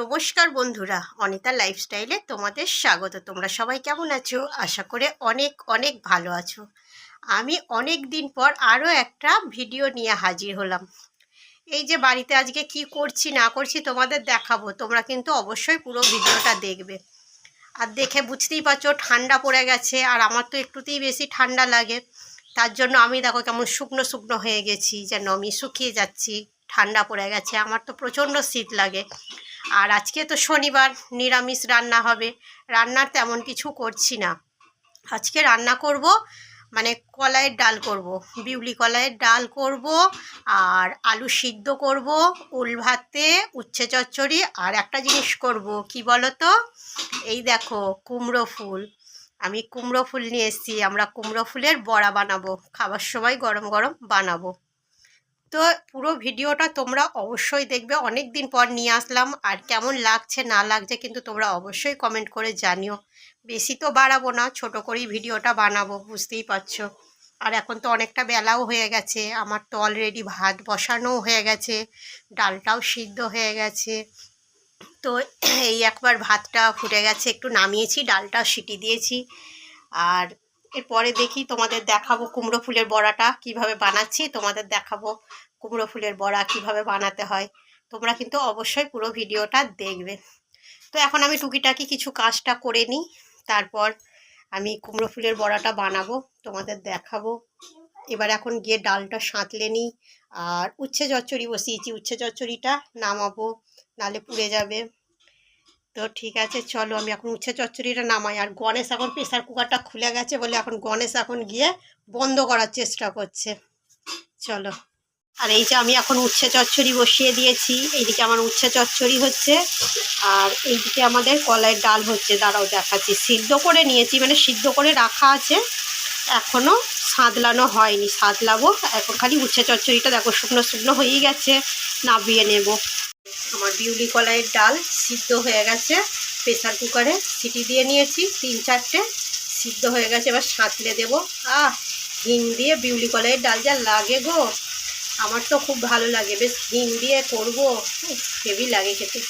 নমস্কার বন্ধুরা, অনিতা লাইফস্টাইলে তোমাদের স্বাগত। তোমরা সবাই কেমন আছো? আশা করে অনেক অনেক ভালো আছো। আমি অনেক দিন পর আরও একটা ভিডিও নিয়ে হাজির হলাম। এই যে বাড়িতে আজকে কি করছি, না করছি তোমাদের দেখাবো। তোমরা কিন্তু অবশ্যই পুরো ভিডিওটা দেখবে। আর দেখে বুঝতেই পারছ, ঠান্ডা পড়ে গেছে। আর আমার তো একটুতেই বেশি ঠান্ডা লাগে। তার জন্য আমি দেখো কেমন শুকনো শুকনো হয়ে গেছি। যেন আমি শুকিয়ে যাচ্ছি, ঠান্ডা পড়ে গেছে। আমার তো প্রচণ্ড শীত লাগে। আর আজকে তো শনিবার, নিরামিষ রান্না হবে। রান্নার তেমন কিছু করছি না। আজকে রান্না করব মানে কলাইয়ের ডাল করব। বিউলি কলাইয়ের ডাল করব, আর আলু সিদ্ধ করব, উল ভাতে, উচ্ছে চচ্চড়ি, আর একটা জিনিস করব। কি বলো তো এই দেখো, কুমড়ো ফুল। আমি কুমড়ো ফুল নিয়ে এসেছি, আমরা কুমড়ো ফুলের বড়া বানাবো। খাবার সময় গরম গরম বানাবো। তো পুরো ভিডিওটা তোমরা অবশ্যই দেখবে। অনেক দিন পর নিয়ে আসলাম। আর কেমন লাগছে, না লাগছে কিন্তু তোমরা অবশ্যই কমেন্ট করে জানিও। বেশি তো বাড়াবো না, ছোট করেই ভিডিওটা বানাবো, বুঝতেই পারছ। আর এখন তো অনেকটা বেলাও হয়ে গেছে। আমার তো অলরেডি ভাত বসানোও হয়ে গেছে, ডালটাও সিদ্ধ হয়ে গেছে। তো এই একবার ভাতটা ফুটে গেছে, একটু নামিয়েছি ডালটাও সিটি দিয়েছি। আর এরপরে দেখি তোমাদের দেখাবো কুমড়ো ফুলের বড়াটা কীভাবে বানাচ্ছি। তোমাদের দেখাবো কুমড়ো ফুলের বড়া কীভাবে বানাতে হয়। তোমরা কিন্তু অবশ্যই পুরো ভিডিওটা দেখবে। তো এখন আমি টুকিটাকি কিছু কাজটা করে নিই। তারপর আমি কুমড়ো ফুলের বড়াটা বানাবো, তোমাদের দেখাবো। এবার এখন গিয়ে ডালটা সাঁতলে নিই। আর উচ্ছে চচ্চড়ি বসিয়েছি, উচ্ছে চচ্চড়িটা নামাবো, নালে পুড়ে যাবে। তো ঠিক আছে, চলো আমি এখন উচ্ছে চচ্চড়িটা নামাই। আর গণেশ এখন প্রেসার কুকারটা খুলে গেছে বলে এখন গণেশ এখন গিয়ে বন্ধ করার চেষ্টা করছে। চলো। আর এই যে আমি এখন উচ্ছে চচ্চড়ি বসিয়ে দিয়েছি, এইদিকে আমার উচ্ছে চচ্চড়ি হচ্ছে, আর এইদিকে আমাদের কলাইয়ের ডাল হচ্ছে। দাঁড়াও দেখাচ্ছি। সিদ্ধ করে নিয়েছি মানে সিদ্ধ করে রাখা আছে এখনও সাঁতলানো হয়নি। সাঁতলাবো, এখন খালি উচ্ছে চচ্চড়িটা দেখো, শুকনো শুকনো হয়েই গেছে, নাবিয়ে নেব। আমার বিউলি কলাইয়ের ডাল সিদ্ধ হয়ে গেছে। প্রেসার কুকারে সিটি দিয়ে নিয়েছি, তিন চারটে সিদ্ধ হয়ে গেছে। এবার সাঁতলে দেবো। আহ, হিং দিয়ে বিউলি কলাইয়ের ডাল যা লাগে গো। আমার তো খুব ভালো লাগে। বেশ হিং দিয়ে করব। হেভি লাগে খেতে।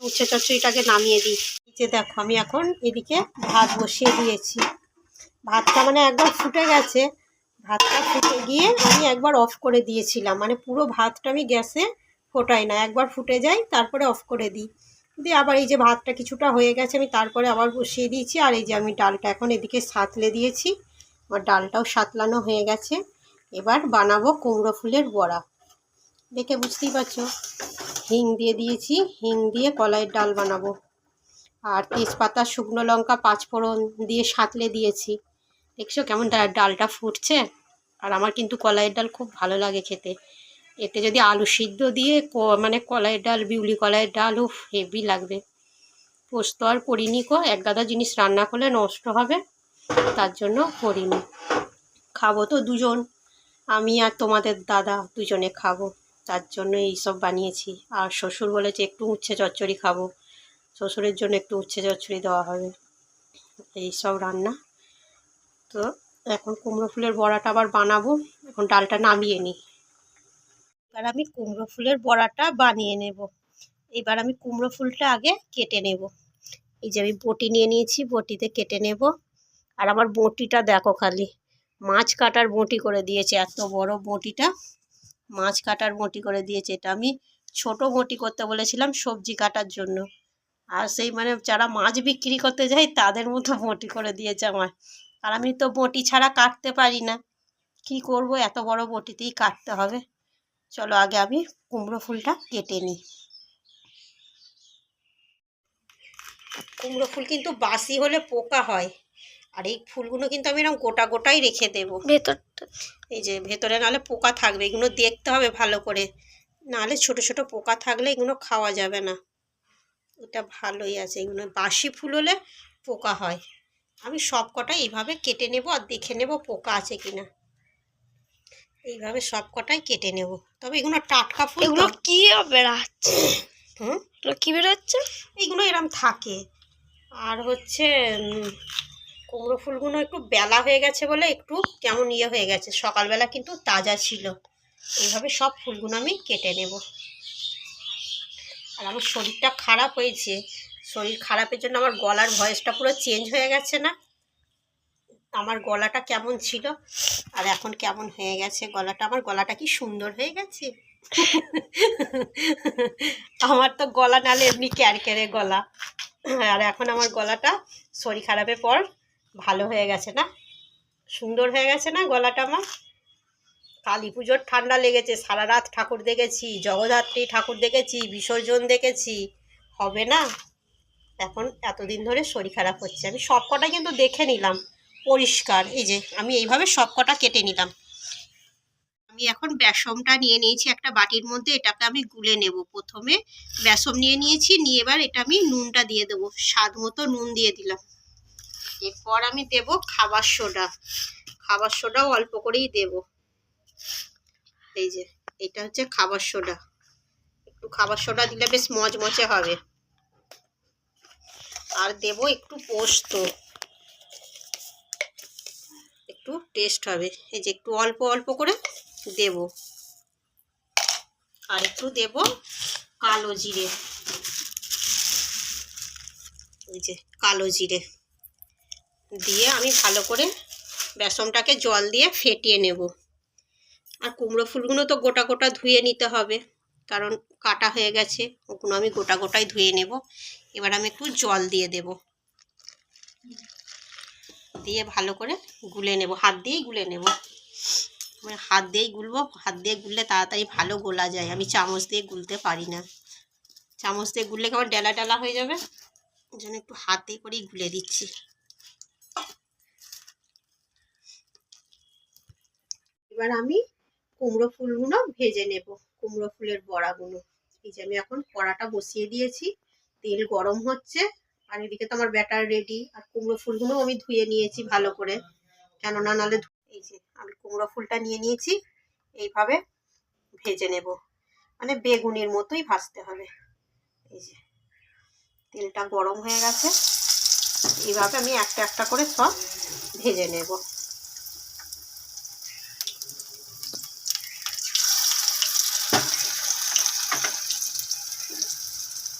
উচ্ছে চচ্চড়িটাকে নামিয়ে দিই। যে দেখো, আমি এখন এদিকে ভাত বসিয়ে দিয়েছি। ভাতটা মানে একবার ফুটে গেছে। ভাতটা ফুটে গিয়ে আমি একবার অফ করে দিয়েছিলাম। মানে পুরো ভাতটা আমি গ্যাসে ফোটাই না, একবার ফুটে যায়, তারপরে অফ করে দিই। দিয়ে আবার এই যে ভাতটা কিছুটা হয়ে গেছে, আমি তারপরে আবার বসিয়ে দিয়েছি। আর এই যে আমি ডালটা এখন এদিকে সাতলে দিয়েছি, আমার ডালটাও সাতলানো হয়ে গেছে। এবার বানাবো কুমড়ো ফুলের বড়া। দেখে বুঝতেই পারছ, হিং দিয়ে দিয়েছি, হিং দিয়ে কলাইয়ের ডাল বানাবো। আর তেজপাতা, শুকনো লঙ্কা, পাঁচফোড়ন দিয়ে সাঁতলে দিয়েছি। দেখছ কেমন ডালটা ফুটছে? আর আমার কিন্তু কলাইয়ের ডাল খুব ভালো লাগে খেতে। এতে যদি আলু সিদ্ধ দিয়ে ক- মানে কলাইয়ের ডাল, বিউলি কলাইয়ের ডাল ও হেভি লাগবে। পোস্ত আর করিনি কো, এক গাদা জিনিস রান্না করলে নষ্ট হবে, তার জন্য করিনি। খাব তো দুজন, আমি আর তোমাদের দাদা দুজনে খাব, তার জন্য এইসব বানিয়েছি। আর শ্বশুর বলেছে একটু উচ্ছে চচ্চড়ি খাব, শ্বশুরের জন্য একটু উচ্ছে চচ্চড়ি দেওয়া হবে, এই সব রান্না। তো এখন কুমড়ো ফুলের বড়াটা আবার বানাবো, এখন ডালটা নামিয়ে নিই। এবার আমি কুমড়ো ফুলের বড়াটা বানিয়ে নেব। এবার আমি কুমড়ো ফুলটা আগে কেটে নেব। এই যে আমি বটি নিয়ে নিয়েছি, বটিতে কেটে নেব। আর আমার বটিটা দেখো খালি, মাছ কাটার বটি করে দিয়েছে, এত বড় বটিটা। মাছ কাটার বটি করে দিয়েছে, এটা আমি ছোট বটি করতে বলেছিলাম সবজি কাটার জন্য। আর সেই মানে যারা মাছ বিক্রি করতে যায়, তাদের মতো বটি করে দিয়েছে আমার। আর আমি তো বটি ছাড়া কাটতে পারি না। কি করব? এত বড় বটিতেই কাটতে হবে। চলো আগে আমি কুমড়ো ফুলটা কেটে নিই। কুমড়ো ফুল কিন্তু বাসি হলে পোকা হয়। আর এই ফুলগুলো কিন্তু আমি এরকম গোটা গোটাই রেখে দেবো। ভেতরটা। এই যে ভেতরে নাহলে পোকা থাকবে এগুলো দেখতে হবে ভালো করে। নাহলে ছোট ছোট পোকা থাকলে এগুলো খাওয়া যাবে না। এটা ভালোই আছে এগুলো বাসি ফুল হলে পোকা হয়। আমি সব কটাই এইভাবে কেটে নেব আর দেখে নেব পোকা আছে কিনা। এইভাবে সব কটাই কেটে নেব। তবে এগুলো টাটকা ফুল এগুলো। কি বেড়াচ্ছে? হুম? এগুলো কি বেরোচ্ছে এইগুলো এরম থাকে। আর হচ্ছে কুমড়ো ফুলগুলো একটু বেলা হয়ে গেছে বলে একটু কেমন ইয়ে হয়ে গেছে। সকালবেলা কিন্তু তাজা ছিল। এইভাবে সব ফুলগুলো আমি কেটে নেব। আর আমার শরীরটা খারাপ হয়েছে। শরীর খারাপের জন্য আমার গলার ভয়েসটা পুরো চেঞ্জ হয়ে গেছে না? আমার গলাটা কেমন ছিল? আর এখন কেমন হয়ে গেছে গলাটা? আমার গলাটা কি সুন্দর হয়ে গেছে? আমার তো গলা নালে এমনি ক্যারক্যারে গলা। আর এখন আমার গলাটা শরীর খারাপের পর ভালো হয়ে গেছে না? সুন্দর হয়ে গেছে না গলাটা আমার? কালী পুজোর ঠান্ডা লেগেছে, সারা রাত ঠাকুর দেখেছি, জগদ্ধাত্রী ঠাকুর দেখেছি, বিসর্জন দেখেছি। হবে না? এখন এতদিন ধরে শরীর খারাপ হচ্ছে। আমি সব কটা কিন্তু দেখে নিলাম। পরিষ্কার। এই যে, আমি এইভাবে সব কটা কেটে নিলাম। আমি এখন বেসমটা নিয়ে নিয়েছি একটা বাটির মধ্যে, এটাকে আমি গুলে নেব প্রথমে। বেসম নিয়ে নিয়েছি, নিয়ে এবার এটা আমি নুনটা দিয়ে দেবো। স্বাদ মতো নুন দিয়ে দিলাম। এরপর আমি দেব খাবার সোডা। খাবার সোডাও অল্প করেই দেব। এই যে, এটা হচ্ছে খাবার সোডা। একটু খাবার সোডা দিলে বেশ মচমচে হবে। আর দেব একটু পোস্ত। একটু টেস্ট হবে। এই যে একটু অল্প অল্প করে দেব। আর একটু দেব কালো জিরে। এই যে কালো জিরে। দিয়ে আমি ভালো করে বেসনটাকে জল দিয়ে ফেটিয়ে নেব। আর কুমড়ো ফুলগুলো তো গোটা গোটা ধুয়ে নিতে হবে, কারণ কাটা হয়ে গেছে, ওগুলো আমি গোটা গোটাই ধুয়ে নেব। এবার আমি একটু জল দিয়ে দেব। দিয়ে ভালো করে গুলে নেব, হাত দিয়েই গুলে নেব। মানে হাত দিয়েই গুলবো, হাত দিয়ে গুললে তাড়াতাড়ি ভালো গোলা যায়। আমি চামচ দিয়ে গুলতে পারি না। চামচ দিয়ে গুললে কেমন ডেলা ডেলা হয়ে যাবে? জন্য একটু হাতে করেই গুলে দিচ্ছি। এবার আমি কুমড়ো ফুলগুলো ভেজে নেব, কুমড়ো ফুলের বড়াগুলো। এই যে আমি এখন কড়াটা বসিয়ে দিয়েছি, তেল গরম হচ্ছে। আর এদিকে তো আমার ব্যাটার রেডি আর কুমড়ো ফুলগুলো আমি ধুয়ে নিয়েছি ভালো করে। কেননা নাহলে ধু- এই যে, আমি কুমড়ো ফুলটা নিয়ে নিয়েছি, এইভাবে ভেজে নেব। মানে বেগুনের মতোই ভাজতে হবে। এই যে, তেলটা গরম হয়ে গেছে। এইভাবে আমি একটা একটা করে সব ভেজে নেব।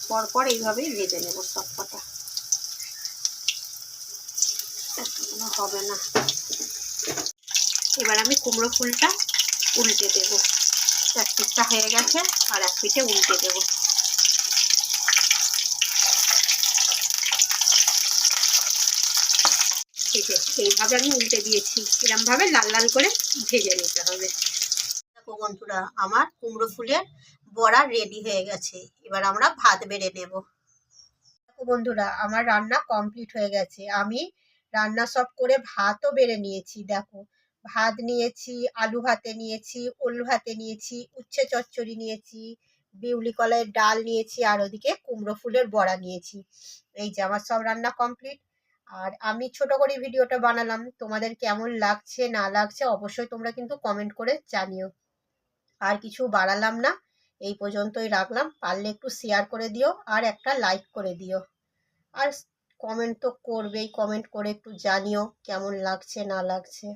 পরপর এইভাবেই ভেজে নেব সব কটা। এতগুলো হবে না। এবার আমি কুমড়ো ফুলটা উল্টে দেব। এক পিঠটা হয়ে গেছে, আর এক পিঠে উল্টে দেব। ঠিক আছে এইভাবে আমি উল্টে দিয়েছি। এরমভাবে লাল লাল করে ভেজে নিতে হবে। দেখো বন্ধুরা, আমার কুমড়ো ফুলের বড়া রেডি হয়ে গেছে। এবার আমরা ভাত বেড়ে নেব। বন্ধুরা, আমার রান্না কমপ্লিট হয়ে গেছে। আমি রান্না সব করে ভাতও বেড়ে নিয়েছি, দেখো। ভাত নিয়েছি, আলু ভাতে নিয়েছি, ওল ভাতে নিয়েছি, উচ্ছে চচ্চড়ি নিয়েছি, বিউলি কলাইয়ের ডাল নিয়েছি, আর ওদিকে কুমড়ো ফুলের বড়া নিয়েছি। এই যে আমার সব রান্না কমপ্লিট। আর আমি ছোট করে ভিডিওটা বানালাম। তোমাদের কেমন লাগছে, না লাগছে, অবশ্যই তোমরা কিন্তু কমেন্ট করে জানিও। আর কিছু বাড়ালাম না, এই পর্যন্তই রাখলাম। পারলে একটু শেয়ার করে দিও, আর একটা লাইক করে দিও। আর কমেন্ট তো করবেই কমেন্ট করে একটু জানিও কেমন লাগছে না লাগছে।